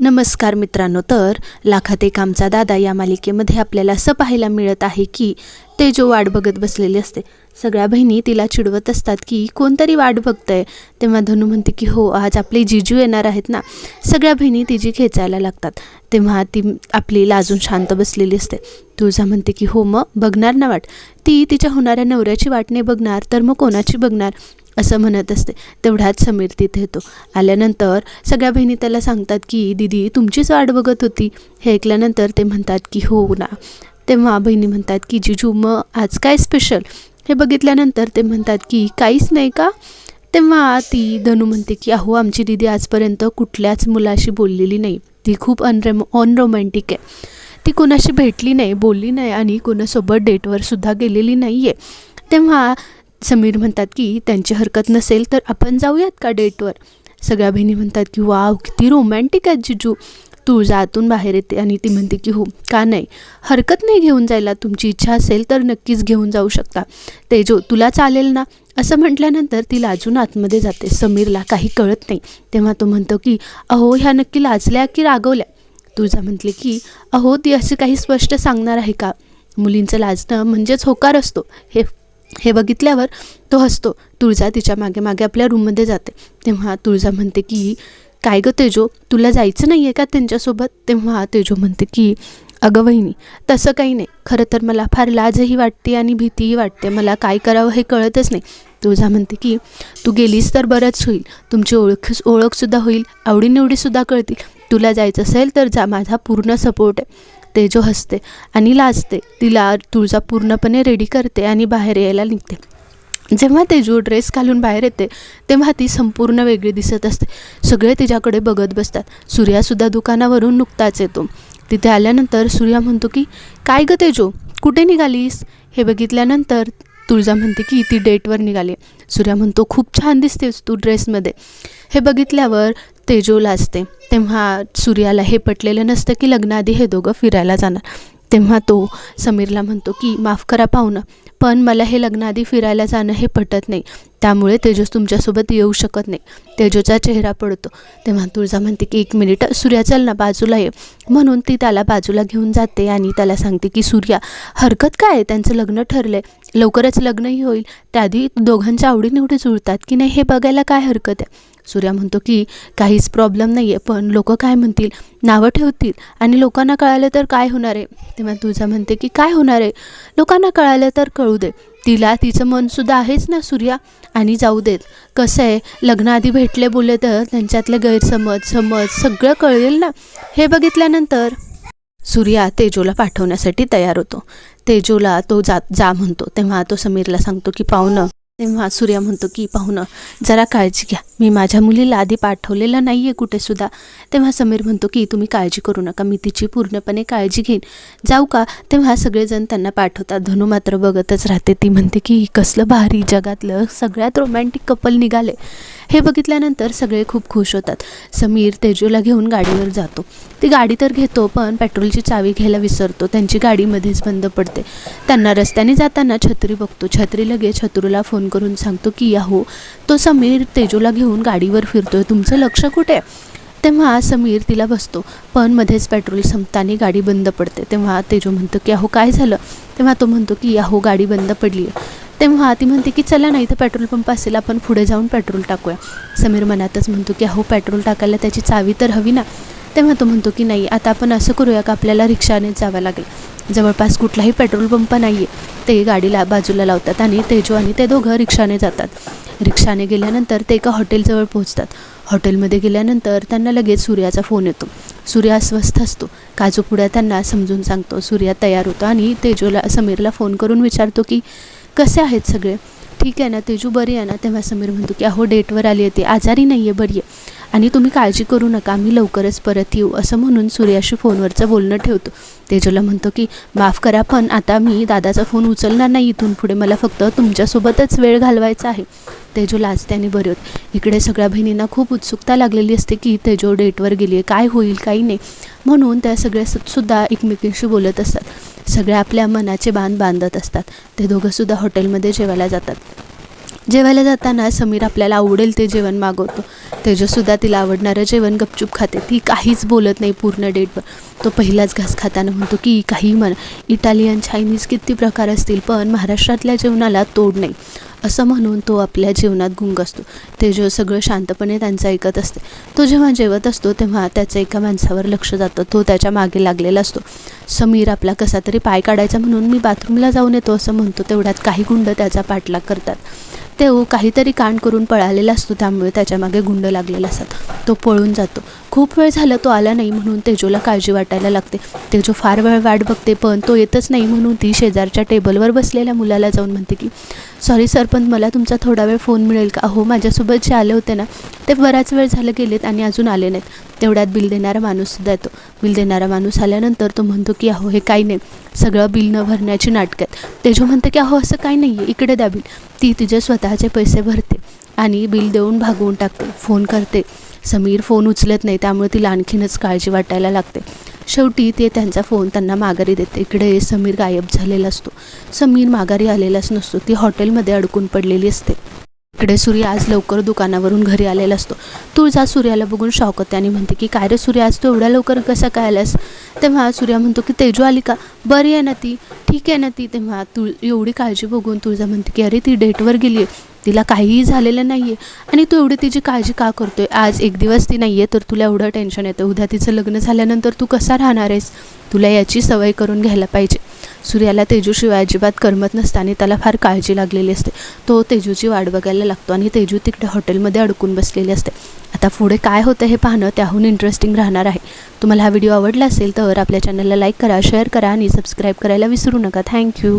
नमस्कार मित्रांनो तर लाखात एक आमचा दादा या मालिकेमध्ये आपल्याला असं पाहायला मिळत आहे की ते जो वाट बघत बसलेली असते सगळ्या बहिणी तिला चिडवत असतात की कोणतरी वाट बघतंय. तेव्हा धनू म्हणते की हो आज आपले जिजू येणार आहेत ना. सगळ्या बहिणी तिची खेचायला लागतात. तेव्हा ती आपली लाजून शांत बसलेली असते. तुळजा म्हणते की हो मग बघणार ना वाट? ती तिच्या होणाऱ्या नवऱ्याची वाट नाही बघणार तर मग कोणाची बघणार? असं म्हणत असते. तेवढ्यात समीर तिथे येतो. आल्यानंतर सगळ्या बहिणी त्याला सांगतात की दिदी तुमचीच वाट बघत होती. हे ऐकल्यानंतर ते म्हणतात की हो ना. तेव्हा बहिणी म्हणतात की जिजू मग आज काय स्पेशल हे बघितल्यानंतर ते म्हणतात की काहीच नाही का? तेव्हा ती धनू म्हणते की अहो आमची दिदी आजपर्यंत कुठल्याच मुलाशी बोललेली नाही. ती खूप अनरेम अनरोमॅन्टिक आहे. ती कोणाशी भेटली नाही बोलली नाही आणि कोणासोबत डेटवर सुद्धा गेलेली नाही आहे तेव्हा समीर म्हणतात की त्यांची हरकत नसेल तर आपण जाऊयात का डेटवर? सगळ्या बहिणी म्हणतात की वाव किती रोमॅन्टिक आहेत जिजू. तुळजा आतून बाहेर येते. आणि ती म्हणते की हो का नाही? हरकत नाही घेऊन जायला. तुमची इच्छा असेल तर नक्कीच घेऊन जाऊ शकता. तेजो तुला चालेल ना? असं म्हटल्यानंतर ती लाजून आतमध्ये जाते. समीरला काही कळत नाही. तेव्हा तो म्हणतो की अहो ह्या नक्की लाजल्या की रागवल्या? तुळजा म्हटले की अहो ती असे काही स्पष्ट सांगणार आहे का? मुलींचं लाजणं म्हणजेच होकार असतो. हे हे बघितल्यावर तो हसतो. तुळजा तिच्यामागे मागे आपल्या रूममध्ये जाते. तेव्हा तुळजा म्हणते की काय गं तेजो? तुला जायचं नाही आहे का त्यांच्यासोबत? तेव्हा तेजो म्हणते की अगं वहिनी तसं काही नाही. खरं तर मला फार लाजही वाटते आणि भीतीही वाटते. मला काय करावं हे कळतच नाही. तुळजा म्हणते की तू गेलीस तर बरंच होईल. तुमची ओळख ओळखसुद्धा होईल. आवडीनिवडीसुद्धा कळतील. तुला जायचं असेल तर जा. माझा पूर्ण सपोर्ट आहे. तेजो हसते आणि लाजते तिला तुळजा पूर्णपणे रेडी करते आणि बाहेर यायला निघते. जेव्हा तेजू ड्रेस घालून बाहेर येते तेव्हा ती संपूर्ण वेगळी दिसत असते. सगळे तिच्याकडे बघत बसतात. सूर्यासुद्धा दुकानावरून नुकताच येतो. तिथे आल्यानंतर सूर्या म्हणतो की काय गं तेजो? कुठे निघालीस? हे बघितल्यानंतर तुळजा म्हणते की ती डेटवर निघाली. सूर्या म्हणतो खूप छान दिसतेस तू ड्रेसमध्ये हे बघितल्यावर तेजोला असते. तेव्हा सूर्याला हे पटलेलं नसतं की लग्नाआधी हे दोघं फिरायला जाणार. तेव्हा तो समीरला म्हणतो की माफ करा पाहुणं पण मला हे लग्नाआधी फिरायला जाणं हे पटत नाही. त्यामुळे तेजस तुमच्यासोबत येऊ शकत नाही. तेजोचा चेहरा पडतो. तेव्हा तुळजा म्हणते की एक मिनिट सूर्या चल ना बाजूला ये. म्हणून ती त्याला बाजूला घेऊन जाते आणि त्याला सांगते की सूर्या हरकत काय आहे? त्यांचं लग्न ठरलं आहे लवकरच लग्नही होईल. त्याआधी दोघांच्या आवडीनिवडी जुळतात की नाही हे बघायला काय हरकत आहे? सूर्या म्हणतो की काहीच प्रॉब्लेम नाही आहे पण लोक काय म्हणतील? नावं ठेवतील. आणि लोकांना कळालं तर काय होणार आहे? तेव्हा तुझा म्हणते की काय होणार आहे? लोकांना कळालं तर कळू दे. तिला तिचं मनसुद्धा आहेच ना सूर्या? आणि जाऊ देत. कसं आहे? लग्नाआधी भेटले बोलले तर त्यांच्यातले गैरसमज समज सगळं कळेल ना? हे बघितल्यानंतर सूर्या तेजोला पाठवण्यासाठी तयार होतो. तेजोला तो जा जा म्हणतो. तेव्हा तो समीरला सांगतो की पाहुणं तेव्हा सूर्या म्हणतो की पाहुणं जरा काळजी घ्या. मी माझ्या मुलीला आधी पाठवलेलं नाही आहे कुठेसुद्धा तेव्हा समीर म्हणतो की तुम्ही काळजी करू नका. मी तिची पूर्णपणे काळजी घेईन. जाऊ का? तेव्हा सगळेजण त्यांना पाठवतात. धनू मात्र बघतच राहते. ती म्हणते की कसलं भारी जगातलं सगळ्यात रोमॅन्टिक कपल निघाले. हे बघितल्यानंतर सगळे खूप खुश होतात. समीर तेजूला घेऊन गाडीवर जातो. ती गाडी तर घेतो पण पेट्रोलची चावी घ्यायला विसरतो. त्यांची गाडीमध्येच बंद पडते. त्यांना रस्त्याने जाताना छत्री बघतो. छत्री लगेच छत्रूला फोन करून सांगतो की याहो तो समीर तेजूला घेऊन गाडीवर फिरतोय. तुमचं लक्ष कुठे? आहे तेव्हा समीर तिला बसतो. पण मध्येच पेट्रोल संपताना गाडी बंद पडते. तेव्हा तेजू म्हणतो की अहो काय झालं? तेव्हा तो म्हणतो की अहो गाडी बंद पडली आहे तेव्हा ती म्हणते की चला नाही इथं पेट्रोल पंप असेल आपण पुढे जाऊन पेट्रोल टाकूया. समीर मनातच म्हणतो की अहो पेट्रोल टाकायला त्याची चावी तर हवी ना. तेव्हा तो म्हणतो की नाही आता आपण असं करूया का आपल्याला रिक्षानेच जावं लागेल. जवळपास कुठलाही पेट्रोल पंप नाही आहे ते गाडीला बाजूला लावतात आणि तेजू आणि ते दोघं रिक्षाने जातात. रिक्षाने गेल्यानंतर ते एका हॉटेलजवळ पोहोचतात. हॉटेलमध्ये गेल्यानंतर त्यांना लगेच सूर्याचा फोन येतो. सूर्या अस्वस्थ असतो. काजू पुड्या त्यांना समजून सांगतो. सूर्या तयार होतो आणि तेजूला समीरला फोन करून विचारतो की कसे आहेत सगळे? ठीक आहे ना तेजू बरी आहे ना? तेव्हा समीर म्हणतो की अहो डेटवर आली आहे ती. आजारी नाही आहे बरी आहे. आणि तुम्ही काळजी करू नका. आम्ही लवकरच परत येऊ. असं म्हणून सूर्याशी फोनवरचं बोलणं ठेवतो. तेजूला म्हणतो की माफ करा पण आता मी दादाचा फोन उचलणार नाही इथून पुढे. मला फक्त तुमच्यासोबतच वेळ घालवायचा आहे. तेजू लाजत्याने बरे होत. इकडे सगळ्या बहिणींना खूप उत्सुकता लागलेली असते की तेजो डेटवर गेली आहे काय होईल काही नाही. म्हणून त्या सगळ्या सुद्धा एकमेकींशी बोलत असतात. सगळ्या आपल्या मनाचे बांध बांधत असतात. ते दोघंसुद्धा हॉटेलमध्ये जेवायला जातात. जेवायला जाताना समीर आपल्याला आवडेल ते जेवण मागवतो. तेजसुद्धा तिला आवडणारं जेवण गपचूप खाते. ती काहीच बोलत नाही पूर्ण डेटवर तो पहिलाच घास खाताना म्हणतो की काही म्हण. इटालियन चायनीज किती प्रकार असतील पण महाराष्ट्रातल्या जेवणाला तोड नाही. असं म्हणून तो आपल्या जेवणात गुंग असतो. तेजो सगळं शांतपणे त्यांचं ऐकत असते. तो जेव्हा जेवत असतो तेव्हा त्याचं एका माणसावर लक्ष जातं. तो त्याच्यामागे लागलेला असतो. समीर आपला कसा तरी पाय काढायचा म्हणून मी बाथरूमला जाऊन येतो असं म्हणतो. तेवढ्यात काही गुंड त्याचा पाठलाग करतात. तेव काहीतरी कांड करून पळालेला असतो. त्यामुळे त्याच्यामागे गुंड लागलेला असतात. तो पळून जातो. खूप वेळ झाला तो आला नाही म्हणून तेजोला काळजी वाटायला लागते. तेजो फार वेळ वाट बघते पण तो येतच नाही म्हणून ती शेजारच्या टेबलवर बसलेल्या मुलाला जाऊन म्हणते की सॉरी सर पण मला तुमचा थोडा वेळ फोन मिळेल का? अहो माझ्यासोबत जे आले होते ना ते बराच वेळ झालं गेलेत आणि अजून आले नाहीत. तेवढ्यात बिल देणारा माणूससुद्धा येतो. बिल देणारा माणूस आल्यानंतर तो म्हणतो की अहो हे काही नाही. सगळं बिल न भरण्याची नाटकं. आहेत तेजो म्हणते की अहो असं काही नाही आहे इकडे द्या बिल. ती तिचे स्वतःचे पैसे भरते आणि बिल देऊन भागवून टाकते. फोन करते. समीर फोन उचलत नाही. त्यामुळे तिला आणखीनच काळजी वाटायला लागते. शेवटी ते त्यांचा फोन त्यांना माघारी देते. इकडे समीर गायब झालेला असतो. समीर माघारी आलेलाच नसतो. ती हॉटेलमध्ये अडकून पडलेली असते. इकडे सूर्य आज लवकर दुकानावरून घरी आलेला असतो. तुळजा सूर्याला बघून शॉक होते आणि म्हणते की काय रे सूर्य आज तू एवढ्या लवकर कसा काय आलास? तेव्हा सूर्या म्हणतो की तेजू आली का? बरी आहे ना ती. ठीक आहे ना ती. तेव्हा तुळ एवढी काळजी बघून तुळजा म्हणते की अरे ती डेटवर गेली आहे तिला काहीही झालेलं नाही आहे आणि तू एवढी तिची काळजी का करतोय? आज एक दिवस ती नाही आहे तर तुला एवढं टेन्शन येतं. उद्या तिचं लग्न झाल्यानंतर तू कसा राहणार आहेस? तुला याची सवय करून घ्यायला पाहिजे. सूर्याला तेजूशिवाय अजिबात करमत नसते आणि त्याला फार काळजी लागलेली असते. तो तेजूची वाट बघायला लागतो आणि तेजू तिकडे हॉटेलमध्ये अडकून बसलेली असते. आता पुढे काय होतं हे पाहणं त्याहून इंटरेस्टिंग राहणार आहे. तुम्हाला हा व्हिडिओ आवडला असेल तर आपल्या चॅनलला लाईक करा शेअर करा आणि सबस्क्राईब करायला विसरू नका. थँक्यू